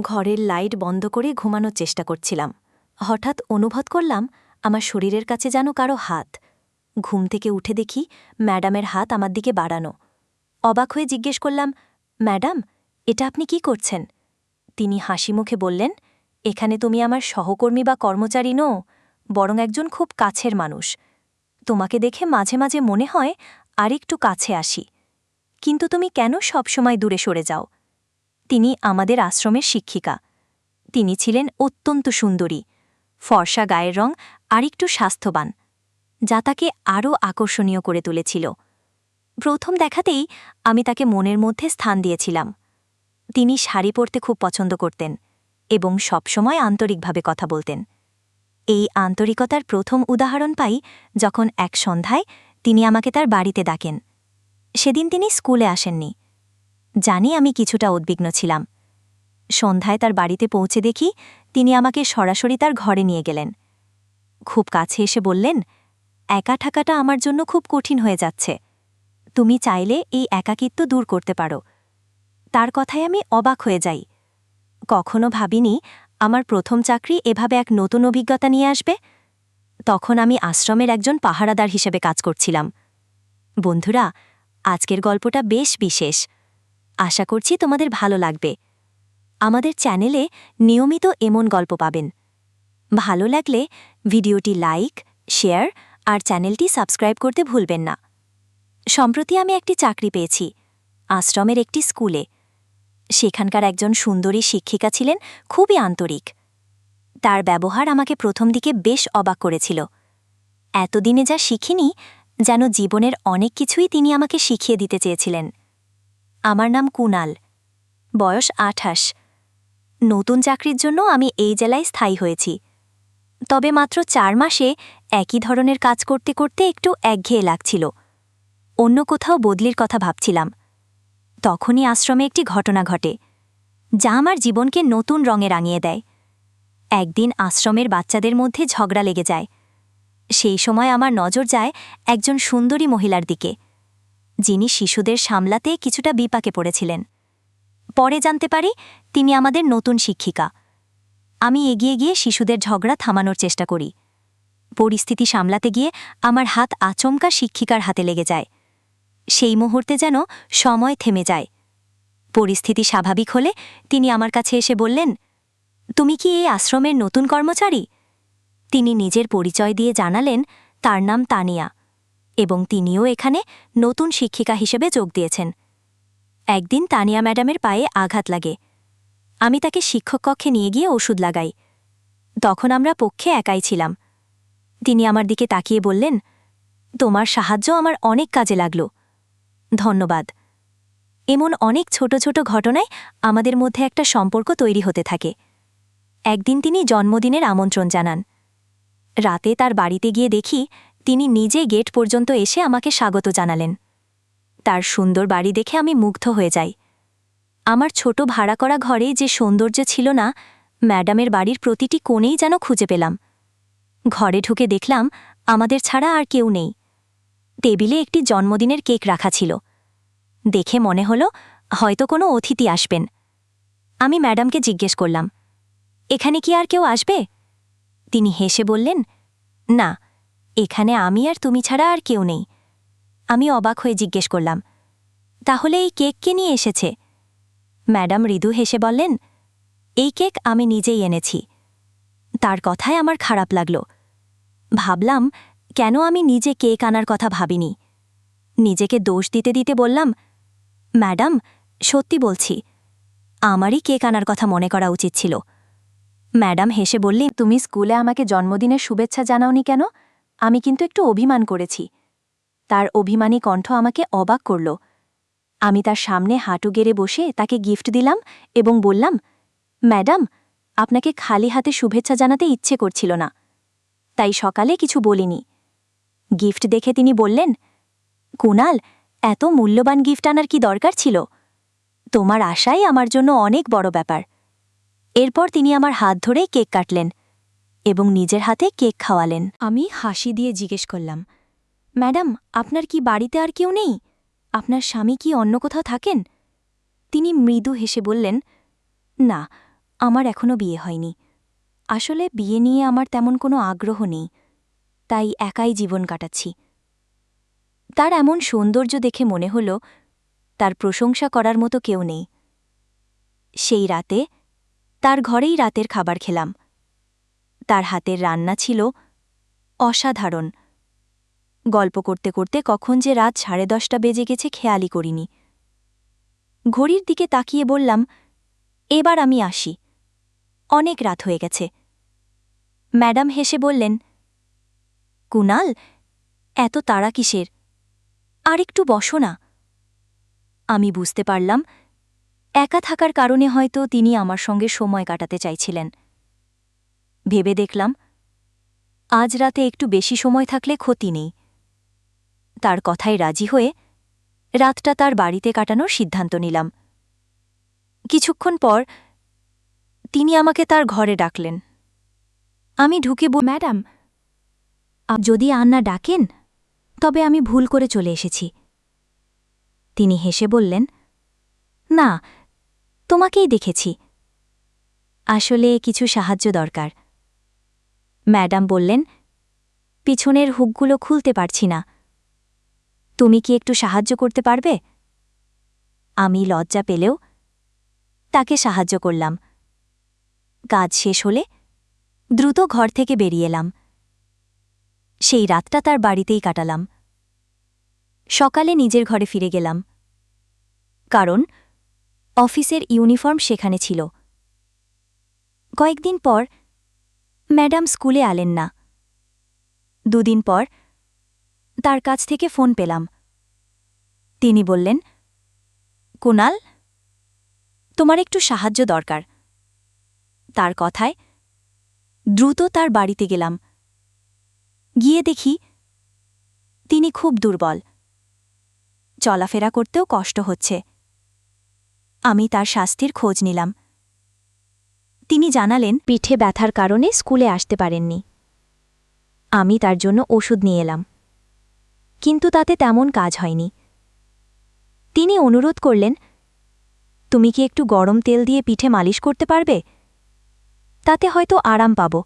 ঘরের লাইট বন্ধ করে ঘুমানোর চেষ্টা করছিলাম। হঠাৎ অনুভব করলাম আমার শরীরের কাছে যেন কারও হাত। ঘুম থেকে উঠে দেখি ম্যাডামের হাত আমার দিকে বাড়ানো। অবাক হয়ে জিজ্ঞেস করলাম, ম্যাডাম, এটা আপনি কি করছেন? তিনি হাসি মুখে বললেন, এখানে তুমি আমার সহকর্মী বা কর্মচারী নো বরং একজন খুব কাছের মানুষ। তোমাকে দেখে মাঝে মাঝে মনে হয় আরেকটু কাছে আসি। কিন্তু তুমি কেন সবসময় দূরে সরে যাও? তিনি আমাদের আশ্রমের শিক্ষিকা। তিনি ছিলেন অত্যন্ত সুন্দরী। ফর্সা গায়ের রং আরেকটু স্বাস্থ্যবান, যা তাকে আরও আকর্ষণীয় করে তুলেছিল। প্রথম দেখাতেই আমি তাকে মনের মধ্যে স্থান দিয়েছিলাম। তিনি শাড়ি পরতে খুব পছন্দ করতেন এবং সবসময় আন্তরিকভাবে কথা বলতেন। এই আন্তরিকতার প্রথম উদাহরণ পাই যখন এক সন্ধ্যায় তিনি আমাকে তার বাড়িতে ডাকেন। সেদিন তিনি স্কুলে আসেননি। জানি আমি কিছুটা উদ্বিগ্ন ছিলাম। সন্ধ্যায় তার বাড়িতে পৌঁছে দেখি তিনি আমাকে সরাসরি তার ঘরে নিয়ে গেলেন। খুব কাছে এসে বললেন, একা থাকাটা আমার জন্য খুব কঠিন হয়ে যাচ্ছে। তুমি চাইলে এই একাকিত্ব দূর করতে পারো। তার কথায় আমি অবাক হয়ে যাই। কখনো ভাবিনি আমার প্রথম চাকরি এভাবে এক নতুন অভিজ্ঞতা নিয়ে আসবে। তখন আমি আশ্রমের একজন পাহারাদার হিসেবে কাজ করছিলাম। বন্ধুরা, আজকের গল্পটা বেশ বিশেষ। আশা করছি তোমাদের ভালো লাগবে। আমাদের চ্যানেলে নিয়মিত এমন গল্প পাবেন। ভালো লাগলে ভিডিওটি লাইক, শেয়ার আর চ্যানেলটি সাবস্ক্রাইব করতে ভুলবেন না। সম্প্রতি আমি একটি চাকরি পেয়েছি, আশ্রমের একটি স্কুলে। সেখানকার একজন সুন্দরী শিক্ষিকা ছিলেন, খুবই আন্তরিক। তার ব্যবহার আমাকে প্রথম দিকে বেশ অবাক করেছিল। এতদিনে যা শিখিনি, যেন জীবনের অনেক কিছুই তিনি আমাকে শিখিয়ে দিতে চেয়েছিলেন। আমার নাম কুনাল। বয়স আঠাশ। নতুন চাকরির জন্য আমি এই জেলায় স্থায়ী হয়েছি। তবে মাত্র চার মাসে একই ধরনের কাজ করতে করতে একটু একঘেয়ে লাগছিল। অন্য কোথাও বদলির কথা ভাবছিলাম। তখনই আশ্রমে একটি ঘটনা ঘটে, যা আমার জীবনকে নতুন রঙে রাঙিয়ে দেয়। একদিন আশ্রমের বাচ্চাদের মধ্যে ঝগড়া লেগে যায়। সেই সময় আমার নজর যায় একজন সুন্দরী মহিলার দিকে। যিনি শিশুদের সামলাতে কিছুটা বিপাকে পড়েছিলেন। পরে জানতে পারি, তিনি আমাদের নতুন শিক্ষিকা। আমি এগিয়ে গিয়ে শিশুদের ঝগড়া থামানোর চেষ্টা করি। পরিস্থিতি সামলাতে গিয়ে আমার হাত আচমকা শিক্ষিকার হাতে লেগে যায়। সেই মুহূর্তে যেন সময় থেমে যায়। পরিস্থিতি স্বাভাবিক হলে তিনি আমার কাছে এসে বললেন, তুমি কি এই আশ্রমের নতুন কর্মচারী? তিনি নিজের পরিচয় দিয়ে জানালেন, তার নাম তানিয়া। এবং তিনিও এখানে নতুন শিক্ষিকা হিসেবে যোগ দিয়েছেন। একদিন তানিয়া ম্যাডামের পায়ে আঘাত লাগে। আমি তাকে শিক্ষক কক্ষে নিয়ে গিয়ে ওষুধ লাগাই। তখন আমরা পক্ষে একাই ছিলাম। তিনি আমার দিকে তাকিয়ে বললেন, তোমার সাহায্য আমার অনেক কাজে লাগল। ধন্যবাদ। এমন অনেক ছোট ছোট ঘটনায় আমাদের মধ্যে একটা সম্পর্ক তৈরি হতে থাকে। একদিন তিনি জন্মদিনের আমন্ত্রণ জানান। রাতে তার বাড়িতে গিয়ে দেখি তিনি নিজে গেট পর্যন্ত এসে আমাকে স্বাগত জানালেন। তার সুন্দর বাড়ি দেখে আমি মুগ্ধ হয়ে যাই। আমার ছোট ভাড়া করা ঘরে যে সৌন্দর্য ছিল না, ম্যাডামের বাড়ির প্রতিটি কোণেই যেন খুঁজে পেলাম। ঘরে ঢুকে দেখলাম, আমাদের ছাড়া আর কেউ নেই। টেবিলে একটি জন্মদিনের কেক রাখা ছিল। দেখে মনে হলো, হয়তো কোনো অতিথি আসবেন। আমি ম্যাডামকে জিজ্ঞেস করলাম, এখানে কি আর কেউ আসবে? তিনি হেসে বললেন, না। এখানে আমি আর তুমি ছাড়া আর কেউ নেই। আমি অবাক হয়ে জিজ্ঞেস করলাম, তাহলে এই কেক কে নিয়ে এসেছে? ম্যাডাম মৃদু হেসে বললেন, এই কেক আমি নিজেই এনেছি। তার কথায় আমার খারাপ লাগল। ভাবলাম, কেন আমি নিজে কেক আনার কথা ভাবিনি? নিজেকে দোষ দিতে দিতে বললাম, ম্যাডাম, সত্যি বলছি, আমারই কেক আনার কথা মনে করা উচিত ছিল। ম্যাডাম হেসে বললি তুমি স্কুলে আমাকে জন্মদিনের শুভেচ্ছা জানাওনি কেন? আমি কিন্তু একটু অভিমান করেছি। তার অভিমানী কণ্ঠ আমাকে অবাক করল। আমি তার সামনে হাঁটু গেড়ে বসে তাকে গিফট দিলাম এবং বললাম, ম্যাডাম, আপনাকে খালি হাতে শুভেচ্ছা জানাতে ইচ্ছে করছিল না। তাই সকালে কিছু বলিনি। গিফট দেখে তিনি বললেন, কুনাল, এত মূল্যবান গিফট আনার কি দরকার ছিল? তোমার আশাই আমার জন্য অনেক বড় ব্যাপার। এরপর তিনি আমার হাত ধরে কেক কাটলেন। এবং নিজের হাতে কেক খাওয়ালেন। আমি হাসি দিয়ে জিজ্ঞেস করলাম, ম্যাডাম, আপনার কি বাড়িতে আর কেউ নেই? আপনার স্বামী কি অন্য কোথাও থাকেন? তিনি মৃদু হেসে বললেন, না, আমার এখনও বিয়ে হয়নি। আসলে বিয়ে নিয়ে আমার তেমন কোনো আগ্রহ নেই, তাই একাই জীবন কাটাচ্ছি। তার এমন সৌন্দর্য দেখে মনে হল, তার প্রশংসা করার মতো কেউ নেই। সেই রাতে তার ঘরেই রাতের খাবার খেলাম। তার হাতের রান্না ছিল অসাধারণ। গল্প করতে করতে কখন যে রাত সাড়ে দশটা বেজে গেছে খেয়ালই করিনি। ঘড়ির দিকে তাকিয়ে বললাম, এবার আমি আসি। অনেক রাত হয়ে গেছে। ম্যাডাম হেসে বললেন, কুনাল, এত তাড়া কিসের? আর একটু বসো না। আমি বুঝতে পারলাম, একা থাকার কারণে হয়তো তিনি আমার সঙ্গে সময় কাটাতে চাইছিলেন। ভেবে দেখলাম, আজ রাতে একটু বেশি সময় থাকলে ক্ষতি নেই। তার কথায় রাজি হয়ে রাতটা তার বাড়িতে কাটানোর সিদ্ধান্ত নিলাম। কিছুক্ষণ পর তিনি আমাকে তার ঘরে ডাকলেন। আমি ঢুকে বল ম্যাডাম, যদি আন্না ডাকেন, তবে আমি ভুল করে চলে এসেছি। তিনি হেসে বললেন, না, তোমাকেই দেখেছি। আসলে কিছু সাহায্য দরকার। ম্যাডাম বললেন, পিছনের হুকগুলো খুলতে পারছি না। তুমি কি একটু সাহায্য করতে পারবে? আমি লজ্জা পেলেও তাকে সাহায্য করলাম। কাজ শেষ হলে দ্রুত ঘর থেকে বেরিয়ে এলাম। সেই রাতটা তার বাড়িতেই কাটালাম। সকালে নিজের ঘরে ফিরে গেলাম। কারণ অফিসের ইউনিফর্ম সেখানে ছিল। কয়েকদিন পর ম্যাডাম স্কুলে আলেন না। দুদিন পর তার কাছ থেকে ফোন পেলাম। তিনি বললেন, কুনাল, তোমার একটু সাহায্য দরকার। তার কথায় দ্রুত তার বাড়িতে গেলাম। গিয়ে দেখি তিনি খুব দুর্বল। চলাফেরা করতেও কষ্ট হচ্ছে। আমি তার স্বাস্থ্যের খোঁজ নিলাম। তিনি জানালেন, পিঠে ব্যথার কারণে স্কুলে আসতে পারেননি। আমি তার জন্য ওষুধ নিয়ে এলাম। কিন্তু তাতে তেমন কাজ হয়নি। তিনি অনুরোধ করলেন, তুমি কি একটু গরম তেল দিয়ে পিঠে মালিশ করতে পারবে? তাতে হয়তো আরাম পাব।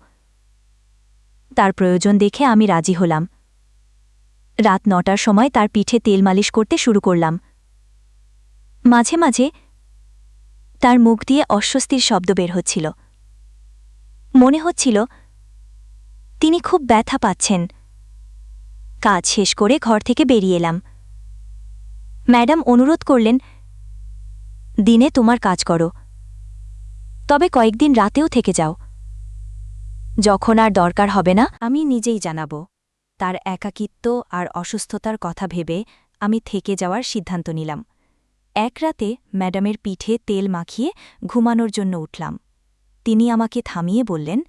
তার প্রয়োজন দেখে আমি রাজি হলাম। রাত নটার সময় তার পিঠে তেল মালিশ করতে শুরু করলাম। মাঝে মাঝে তার মুখ দিয়ে অস্বস্তির শব্দ বের হচ্ছিল। মনে হচ্ছিল, তিনি খুব ব্যথা পাচ্ছেন। কাজ শেষ করে ঘর থেকে বেরিয়ে এলাম। ম্যাডাম অনুরোধ করলেন, দিনে তোমার কাজ করো। তবে কয়েকদিন রাতেও থেকে যাও। যখন আর দরকার হবে না, আমি নিজেই জানাব। তার একাকিত্ব আর অসুস্থতার কথা ভেবে আমি থেকে যাওয়ার সিদ্ধান্ত নিলাম। এক রাতে ম্যাডামের পিঠে তেল মাখিয়ে ঘুমানোর জন্য উঠলাম। তিনি আমাকে থামিয়ে বললেন,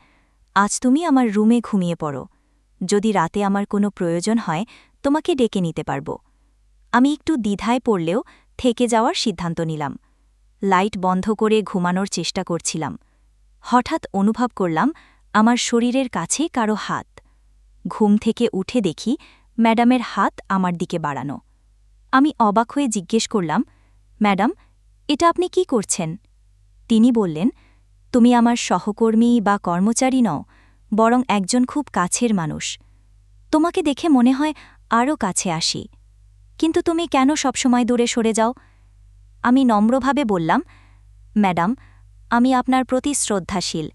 আজ তুমি আমার রুমে ঘুমিয়ে পড়ো। যদি রাতে আমার কোনো প্রয়োজন হয়, তোমাকে ডেকে নিতে পারব। আমি একটু দ্বিধায় পড়লেও থেকে যাওয়ার সিদ্ধান্ত নিলাম। লাইট বন্ধ করে ঘুমানোর চেষ্টা করছিলাম। হঠাৎ অনুভব করলাম, আমার শরীরের কাছে কারও হাত। ঘুম থেকে উঠে দেখি ম্যাডামের হাত আমার দিকে বাড়ানো। আমি অবাক হয়ে জিজ্ঞেস করলাম ম্যাডাম, এটা আপনি কি করছেন? তিনি বললেন, তুমি আমার সহকর্মী বা কর্মচারী নও, বরং একজন খুব কাছের মানুষ। তোমাকে দেখে মনে হয় আরও কাছে আসি। কিন্তু তুমি কেন সবসময় দূরে সরে যাও? আমি নম্রভাবে বললাম, ম্যাডাম, আমি আপনার প্রতি শ্রদ্ধাশীল।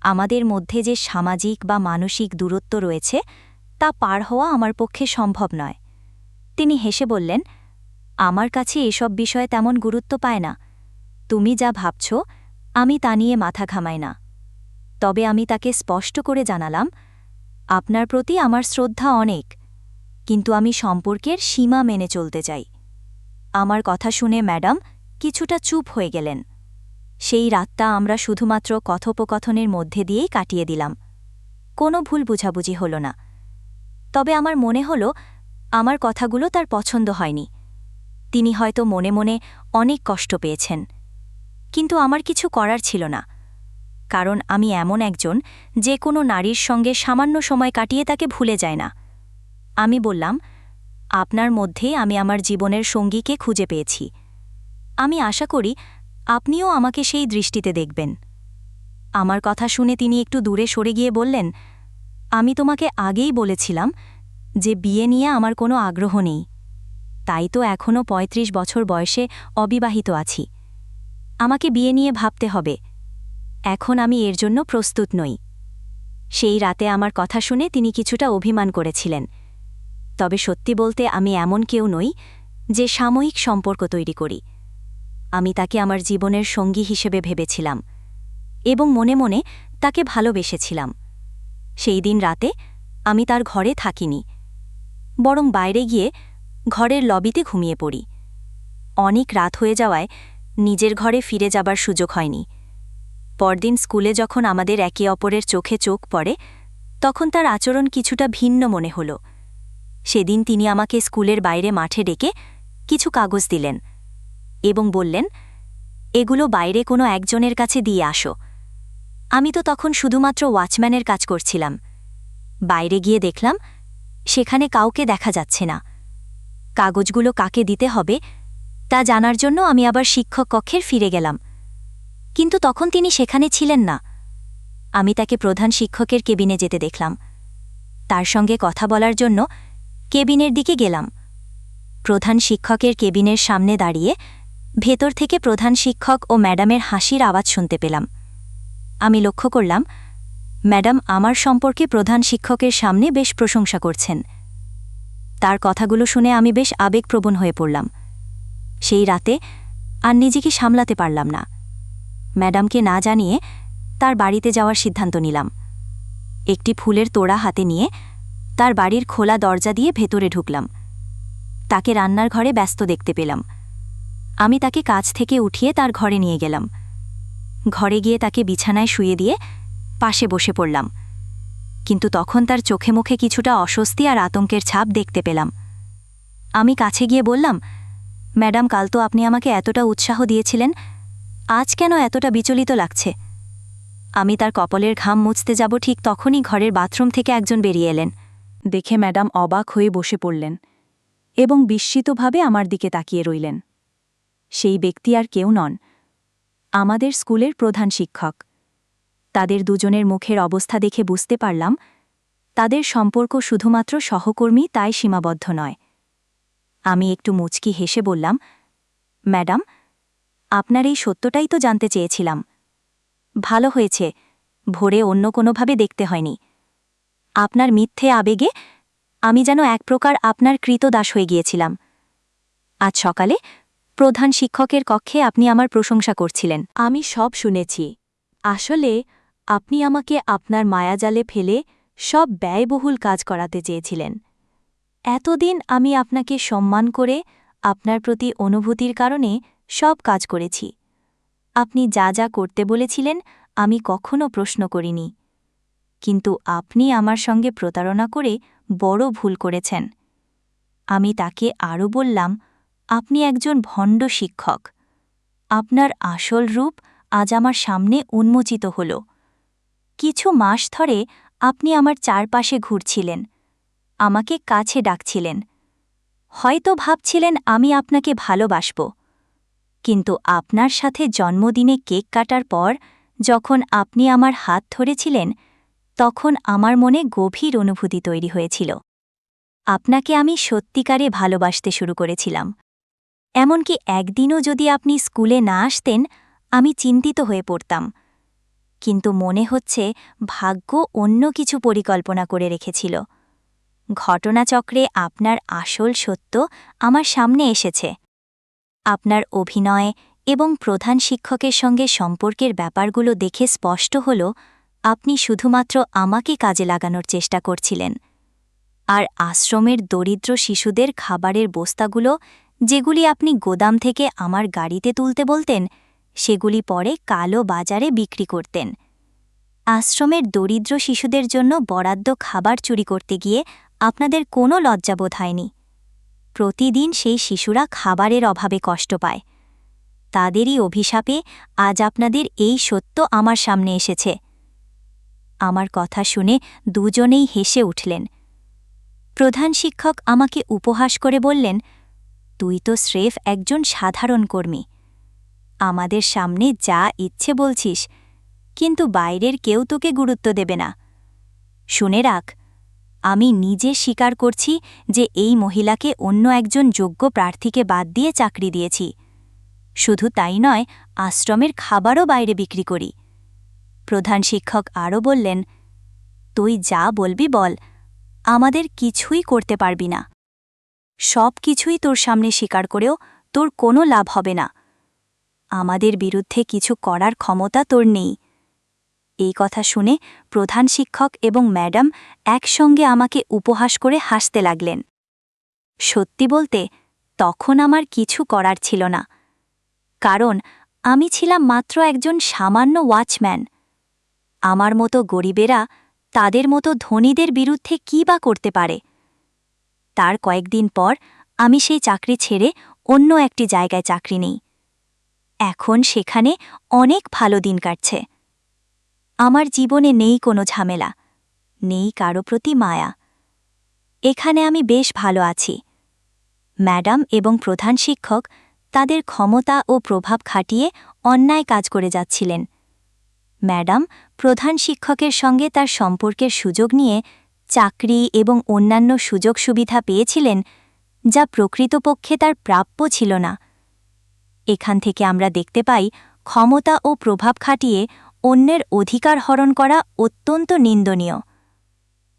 আমাদের মধ্যে যে সামাজিক বা মানসিক দূরত্ব রয়েছে, তা পার হওয়া আমার পক্ষে সম্ভব নয়। তিনি হেসে বললেন আমার কাছে এসব বিষয়ে তেমন গুরুত্ব পায় না। তুমি যা ভাবছ, আমি তা নিয়ে মাথা ঘামাই না। তবে আমি তাকে স্পষ্ট করে জানালাম, আপনার প্রতি আমার শ্রদ্ধা অনেক, কিন্তু আমি সম্পর্কের সীমা মেনে চলতে চাই। আমার কথা শুনে ম্যাডাম কিছুটা চুপ হয়ে গেলেন। সেই রাতটা আমরা শুধুমাত্র কথোপকথনের মধ্যে দিয়েই কাটিয়ে দিলাম। কোনো ভুল বুঝাবুঝি হল না। তবে আমার মনে হল, আমার কথাগুলো তার পছন্দ হয়নি। তিনি হয়তো মনে মনে অনেক কষ্ট পেয়েছেন। কিন্তু আমার কিছু করার ছিল না, কারণ আমি এমন একজন যে কোনো নারীর সঙ্গে সামান্য সময় কাটিয়ে তাকে ভুলে যায় না। আমি বললাম, আপনার মধ্যে আমি আমার জীবনের সঙ্গীকে খুঁজে পেয়েছি। আমি আশা করি আপনিও আমাকে সেই দৃষ্টিতে দেখবেন। আমার কথা শুনে তিনি একটু দূরে সরে গিয়ে বললেন, আমি তোমাকে আগেই বলেছিলাম যে বিয়ে নিয়ে আমার কোনো আগ্রহ নেই। তাই তো এখনও ৩৫ বছর বয়সে অবিবাহিত আছি। আমাকে বিয়ে নিয়ে ভাবতে হবে। এখন আমি এর জন্য প্রস্তুত নই। সেই রাতে আমার কথা শুনে তিনি কিছুটা অভিমান করেছিলেন। তবে সত্যি বলতে আমি এমন কেউ নই যে সাময়িক সম্পর্ক তৈরি করি। আমি তাকে আমার জীবনের সঙ্গী হিসেবে ভেবেছিলাম এবং মনে মনে তাকে ভালোবেসেছিলাম। সেই দিন রাতে আমি তার ঘরে থাকিনি, বরং বাইরে গিয়ে ঘরের লবিতে ঘুমিয়ে পড়ি। অনেক রাত হয়ে যাওয়ায় নিজের ঘরে ফিরে যাবার সুযোগ হয়নি। পরদিন স্কুলে যখন আমাদের একে অপরের চোখে চোখ পড়ে, তখন তার আচরণ কিছুটা ভিন্ন মনে হল। সেদিন তিনি আমাকে স্কুলের বাইরে মাঠে ডেকে কিছু কাগজ দিলেন এবং বললেন, এগুলো বাইরে কোনো একজনের কাছে দিয়ে আসো। আমি তো তখন শুধুমাত্র ওয়াচম্যানের কাজ করছিলাম। বাইরে গিয়ে দেখলাম, সেখানে কাউকে দেখা যাচ্ছে না। কাগজগুলো কাকে দিতে হবে, তা জানার জন্য আমি আবার শিক্ষক কক্ষের ফিরে গেলাম। কিন্তু তখন তিনি সেখানে ছিলেন না। আমি তাকে প্রধান শিক্ষকের কেবিনে যেতে দেখলাম। তার সঙ্গে কথা বলার জন্য কেবিনের দিকে গেলাম। প্রধান শিক্ষকের কেবিনের সামনে দাঁড়িয়ে ভেতর থেকে প্রধান শিক্ষক ও ম্যাডামের হাসির আওয়াজ শুনতে পেলাম। আমি লক্ষ্য করলাম, ম্যাডাম আমার সম্পর্কে প্রধান শিক্ষকের সামনে বেশ প্রশংসা করছেন। তার কথাগুলো শুনে আমি বেশ আবেগপ্রবণ হয়ে পড়লাম। সেই রাতে আর নিজেকে সামলাতে পারলাম না। ম্যাডামকে না জানিয়ে তার বাড়িতে যাওয়ার সিদ্ধান্ত নিলাম। একটি ফুলের তোড়া হাতে নিয়ে তার বাড়ির খোলা দরজা দিয়ে ভেতরে ঢুকলাম। তাকে রান্নার ঘরে ব্যস্ত দেখতে পেলাম। আমি তাকে কাজ থেকে উঠিয়ে তার ঘরে নিয়ে গেলাম। ঘরে গিয়ে তাকে বিছানায় শুয়ে দিয়ে পাশে বসে পড়লাম। কিন্তু তখন তার চোখে মুখে কিছুটা অস্বস্তি আর আতঙ্কের ছাপ দেখতে পেলাম। আমি কাছে গিয়ে বললাম, ম্যাডাম, কাল তো আপনি আমাকে এতটা উৎসাহ দিয়েছিলেন, আজ কেন এতটা বিচলিত লাগছে? আমি তার কপলের ঘাম মুছতে যাব ঠিক তখনই ঘরের বাথরুম থেকে একজন বেরিয়ে এলেন। দেখে ম্যাডাম অবাক হয়ে বসে পড়লেন এবং বিস্মিতভাবে আমার দিকে তাকিয়ে রইলেন। সেই ব্যক্তি আর কেউ নন, আমাদের স্কুলের প্রধান শিক্ষক। তাদের দুজনের মুখের অবস্থা দেখে বুঝতে পারলাম, তাদের সম্পর্ক শুধুমাত্র সহকর্মী তাই সীমাবদ্ধ নয়। আমি একটু মুচকি হেসে বললাম, ম্যাডাম, আপনার এই সত্যটাই তো জানতে চেয়েছিলাম। ভালো হয়েছে, ভোরে অন্য কোনোভাবে দেখতে হয়নি। আপনার মিথ্যে আবেগে আমি যেন এক প্রকার আপনার কৃতদাস হয়ে গিয়েছিলাম। আজ সকালে প্রধান শিক্ষকের কক্ষে আপনি আমার প্রশংসা করছিলেন। আমি সব শুনেছি। আসলে আপনি আমাকে আপনার মায়াজালে ফেলে সব ব্যয়বহুল কাজ করাতে চেয়েছিলেন। এতদিন আমি আপনাকে সম্মান করে আপনার প্রতি অনুভূতির কারণে সব কাজ করেছি। আপনি যা যা করতে বলেছিলেন আমি কখনো প্রশ্ন করিনি। কিন্তু আপনি আমার সঙ্গে প্রতারণা করে বড় ভুল করেছেন। আমি তাকে আরও বললাম, আপনি একজন ভণ্ড শিক্ষক। আপনার আসল রূপ আজ আমার সামনে উন্মোচিত হল। কিছু মাস ধরে আপনি আমার চারপাশে ঘুরছিলেন, আমাকে কাছে ডাকছিলেন। হয়তো ভাবছিলেন আমি আপনাকে ভালোবাসব, কিন্তু আপনার সাথে জন্মদিনে কেক কাটার পর যখন আপনি আমার হাত ধরেছিলেন, তখন আমার মনে গভীর অনুভূতি তৈরি হয়েছিল। আপনাকে আমি সত্যিকারে ভালোবাসতে শুরু করেছিলাম। এমনকি একদিনও যদি আপনি স্কুলে না আসতেন, আমি চিন্তিত হয়ে পড়তাম। কিন্তু মনে হচ্ছে ভাগ্য অন্য কিছু পরিকল্পনা করে রেখেছিল। ঘটনাচক্রে আপনার আসল সত্য আমার সামনে এসেছে। আপনার অভিনয় এবং প্রধান শিক্ষকের সঙ্গে সম্পর্কের ব্যাপারগুলো দেখে স্পষ্ট হল, আপনি শুধুমাত্র আমাকে কাজে লাগানোর চেষ্টা করছিলেন। আর আশ্রমের দরিদ্র শিশুদের খাবারের বস্তাগুলো, যেগুলি আপনি গোদাম থেকে আমার গাড়িতে তুলতে বলতেন সেগুলি পরে কালো বাজারে বিক্রি করতেন। আশ্রমের দরিদ্র শিশুদের জন্য বরাদ্দ খাবার চুরি করতে গিয়ে আপনাদের কোনো লজ্জাবোধ হয়নি। প্রতিদিন সেই শিশুরা খাবারের অভাবে কষ্ট পায়। তাদেরই অভিশাপে আজ আপনাদের এই সত্য আমার সামনে এসেছে। আমার কথা শুনে দুজনেই হেসে উঠলেন। প্রধান শিক্ষক আমাকে উপহাস করে বললেন, তুই তো স্রেফ একজন সাধারণ কর্মী। আমাদের সামনে যা ইচ্ছে বলছিস, কিন্তু বাইরের কেউ তোকে গুরুত্ব দেবে না। শুনে রাখ, আমি নিজে স্বীকার করছি যে এই মহিলাকে অন্য একজন যোগ্য প্রার্থীকে বাদ দিয়ে চাকরি দিয়েছি। শুধু তাই নয়, আশ্রমের খাবারও বাইরে বিক্রি করি। প্রধান শিক্ষক আরও বললেন, তুই যা বলবি বল, আমাদের কিছুই করতে পারবি না। সব কিছুই তোর সামনে স্বীকার করেও তোর কোনো লাভ হবে না। আমাদের বিরুদ্ধে কিছু করার ক্ষমতা তোর নেই। এই কথা শুনে প্রধান শিক্ষক এবং ম্যাডাম একসঙ্গে আমাকে উপহাস করে হাসতে লাগলেন। সত্যি বলতে, তখন আমার কিছু করার ছিল না। কারণ, আমি ছিলাম মাত্র একজন সামান্য ওয়াচম্যান। আমার মতো গরিবেরা তাদের মতো ধনীদের বিরুদ্ধে কী বা করতে পারে? তার কয়েকদিন পর আমি সেই চাকরি ছেড়ে অন্য একটি জায়গায় চাকরি নেই। এখন সেখানে অনেক ভালো দিন কাটছে। আমার জীবনে নেই কোনো ঝামেলা, নেই কারও প্রতি মায়া। এখানে আমি বেশ ভালো আছি। ম্যাডাম এবং প্রধান শিক্ষক তাদের ক্ষমতা ও প্রভাব খাটিয়ে অন্যায় কাজ করে যাচ্ছিলেন। ম্যাডাম প্রধান শিক্ষকের সঙ্গে তার সম্পর্কের সুযোগ নিয়ে চাকরি এবং অন্যান্য সুযোগ সুবিধা পেয়েছিলেন, যা প্রকৃতপক্ষে তার প্রাপ্য ছিল না। এখান থেকে আমরা দেখতে পাই ক্ষমতা ও প্রভাব খাটিয়ে অন্যের অধিকার হরণ করা অত্যন্ত নিন্দনীয়।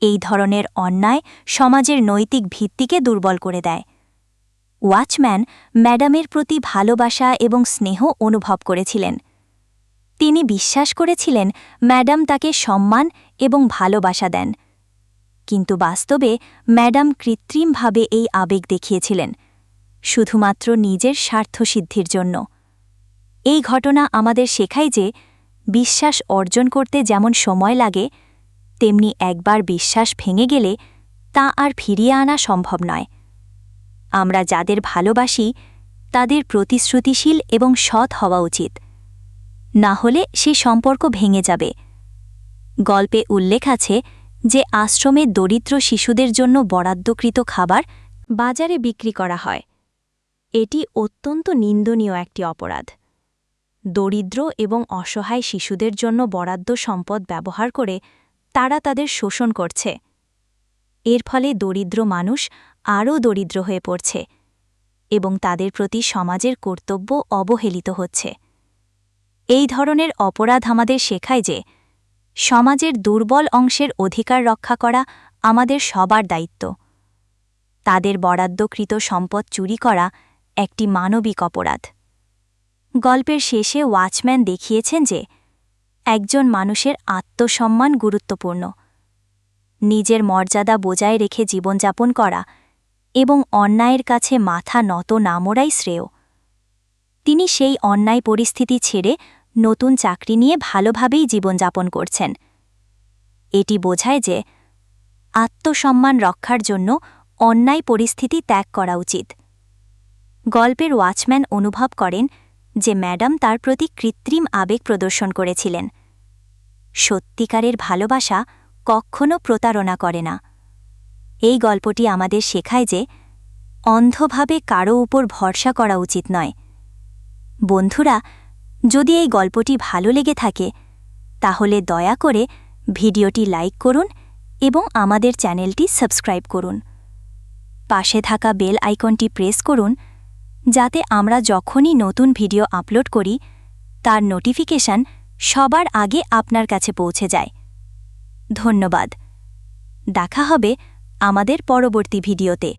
এই ধরনের অন্যায় সমাজের নৈতিক ভিত্তিকে দুর্বল করে দেয়। ওয়াচম্যান ম্যাডামের প্রতি ভালোবাসা এবং স্নেহ অনুভব করেছিলেন। তিনি বিশ্বাস করেছিলেন ম্যাডাম তাকে সম্মান এবং ভালোবাসা দেন। কিন্তু বাস্তবে ম্যাডাম কৃত্রিমভাবে এই আবেগ দেখিয়েছিলেন। শুধুমাত্র নিজের স্বার্থসিদ্ধির জন্য। এই ঘটনা আমাদের শেখায় যে বিশ্বাস অর্জন করতে যেমন সময় লাগে, তেমনি একবার বিশ্বাস ভেঙে গেলে তা আর ফিরিয়ে আনা সম্ভব নয়। আমরা যাদের ভালোবাসি, তাদের প্রতিশ্রুতিশীল এবং সৎ হওয়া উচিত। না হলে সে সম্পর্ক ভেঙে যাবে। গল্পে উল্লেখ আছে যে আশ্রমে দরিদ্র শিশুদের জন্য বরাদ্দকৃত খাবার বাজারে বিক্রি করা হয়। এটি অত্যন্ত নিন্দনীয় একটি অপরাধ। দরিদ্র এবং অসহায় শিশুদের জন্য বরাদ্দ সম্পদ ব্যবহার করে তারা তাদের শোষণ করছে। এর ফলে দরিদ্র মানুষ আরও দরিদ্র হয়ে পড়ছে এবং তাদের প্রতি সমাজের কর্তব্য অবহেলিত হচ্ছে। এই ধরনের অপরাধ আমাদের শেখায় যে সমাজের দুর্বল অংশের অধিকার রক্ষা করা আমাদের সবার দায়িত্ব। তাদের বরাদ্দকৃত সম্পদ চুরি করা একটি মানবিক অপরাধ। গল্পের শেষে ওয়াচম্যান দেখিয়েছেন যে, একজন মানুষের আত্মসম্মান গুরুত্বপূর্ণ। নিজের মর্যাদা বজায় রেখে জীবনযাপন করা এবং অন্যায়ের কাছে মাথা নত না মোড়াই শ্রেয়। তিনি সেই অন্যায় পরিস্থিতি ছেড়ে নতুন চাকরি নিয়ে ভালোভাবেই জীবনযাপন করছেন। এটি বোঝায় যে, আত্মসম্মান রক্ষার জন্য অন্যায় পরিস্থিতি ত্যাগ করা উচিত। গল্পের ওয়াচম্যান অনুভব করেন যে ম্যাডাম তার প্রতি কৃত্রিম আবেগ প্রদর্শন করেছিলেন। সত্যিকারের ভালোবাসা কখনো প্রতারণা করে না। এই গল্পটি আমাদের শেখায় যে অন্ধভাবে কারও উপর ভরসা করা উচিত নয়। বন্ধুরা, যদি এই গল্পটি ভালো লেগে থাকে, তাহলে দয়া করে ভিডিওটি লাইক করুন এবং আমাদের চ্যানেলটি সাবস্ক্রাইব করুন। পাশে থাকা বেল আইকনটি প্রেস করুন যাতে আমরা যখনই নতুন ভিডিও আপলোড করি, তার নোটিফিকেশান সবার আগে আপনার কাছে পৌঁছে যায়। ধন্যবাদ। দেখা হবে আমাদের পরবর্তী ভিডিওতে।